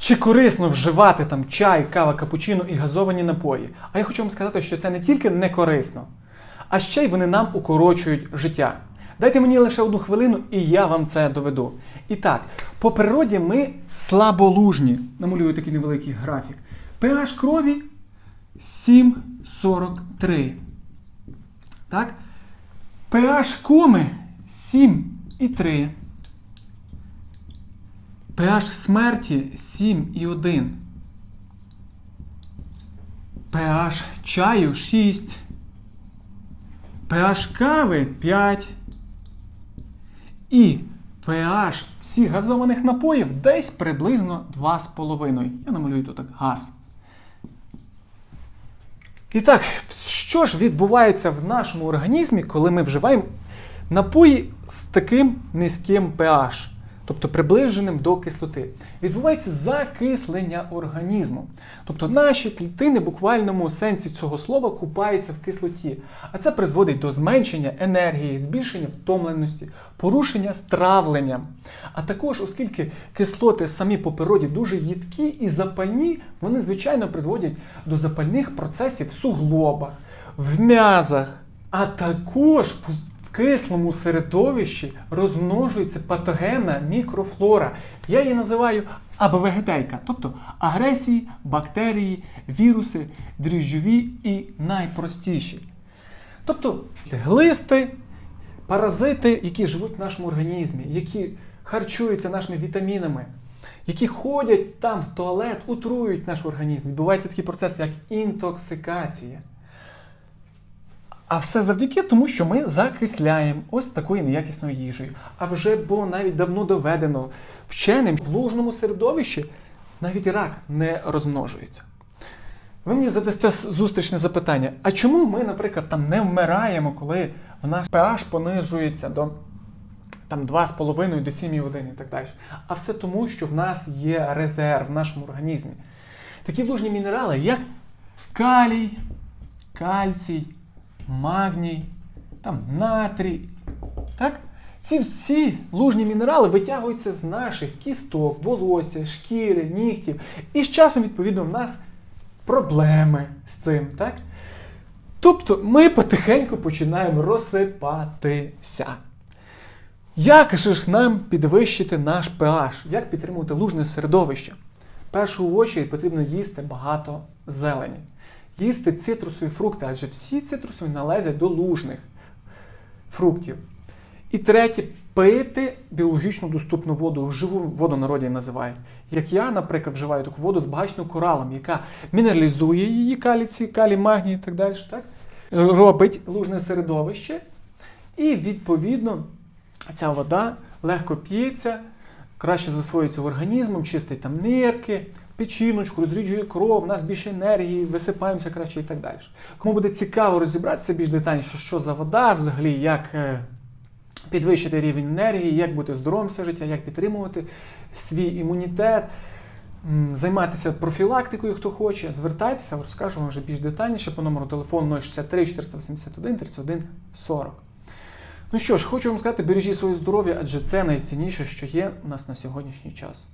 Чи корисно вживати там чай, кава, капучино і газовані напої? А я хочу вам сказати, що це не тільки не корисно, а ще й вони нам укорочують життя. Дайте мені лише одну хвилину, і я вам це доведу. І так, по природі ми слаболужні. Намалюю такий невеликий графік. pH крові 7,43. Так? pH коми 7,3. pH смерті 7,1. pH чаю 6. pH кави 5. І pH всіх газованих напоїв десь приблизно 2,5. Я намалюю тут так газ. І так, що ж відбувається в нашому організмі, коли ми вживаємо напої з таким низьким pH, тобто приближеним до кислоти? Відбувається закислення організму. Тобто наші клітини в буквальному сенсі цього слова купаються в кислоті. А це призводить до зменшення енергії, збільшення втомленості, порушення стравлення. А також, оскільки кислоти самі по природі дуже їдкі і запальні, вони звичайно призводять до запальних процесів в суглобах, в м'язах, а також кислому середовищі розмножується патогенна мікрофлора. Я її називаю абвегетейка, тобто агресії, бактерії, віруси, дріжджові і найпростіші. Тобто глисти, паразити, які живуть в нашому організмі, які харчуються нашими вітамінами, які ходять там в туалет, утруюють наш організм. Відбувається такий процес, як інтоксикація. А все завдяки тому, що ми закисляємо ось такою неякісною їжею. А вже було навіть давно доведено вченим в лужному середовищі навіть рак не розмножується. Ви мені задасте зустрічне запитання: а чому ми, наприклад, там не вмираємо, коли в наш pH понижується до там 2,5 до 7,1 і так далі? А все тому, що в нас є резерв в нашому організмі. Такі лужні мінерали, як калій, кальцій, магній, там, натрій. Так? Ці всі лужні мінерали витягуються з наших кісток, волосся, шкіри, нігтів. І з часом, відповідно, в нас проблеми з цим. Так? Тобто ми потихеньку починаємо розсипатися. Як же ж нам підвищити наш pH? Як підтримувати лужне середовище? В першу очередь потрібно їсти багато зелені. Їсти цитрусові фрукти, адже всі цитрусові належать до лужних фруктів. І третє, пити біологічно доступну воду, живу воду народі називають. Як я, наприклад, вживаю таку воду збагачену коралом, яка мінералізує її каліці, калій, магній і так далі. Так? Робить лужне середовище. І, відповідно, ця вода легко п'ється, краще засвоюється в організмом, чистить там нирки, печіночку, розріджує кров, у нас більше енергії, висипаємося краще і так далі. Кому буде цікаво розібратися більш детальніше, що за вода, взагалі, як е, підвищити рівень енергії, як бути здоровим все життя, як підтримувати свій імунітет, займатися профілактикою, хто хоче, звертайтеся, розкажу вам вже більш детальніше по номеру телефону 063 481 31 40. Ну що ж, хочу вам сказати, бережіть своє здоров'я, адже це найцінніше, що є у нас на сьогоднішній час.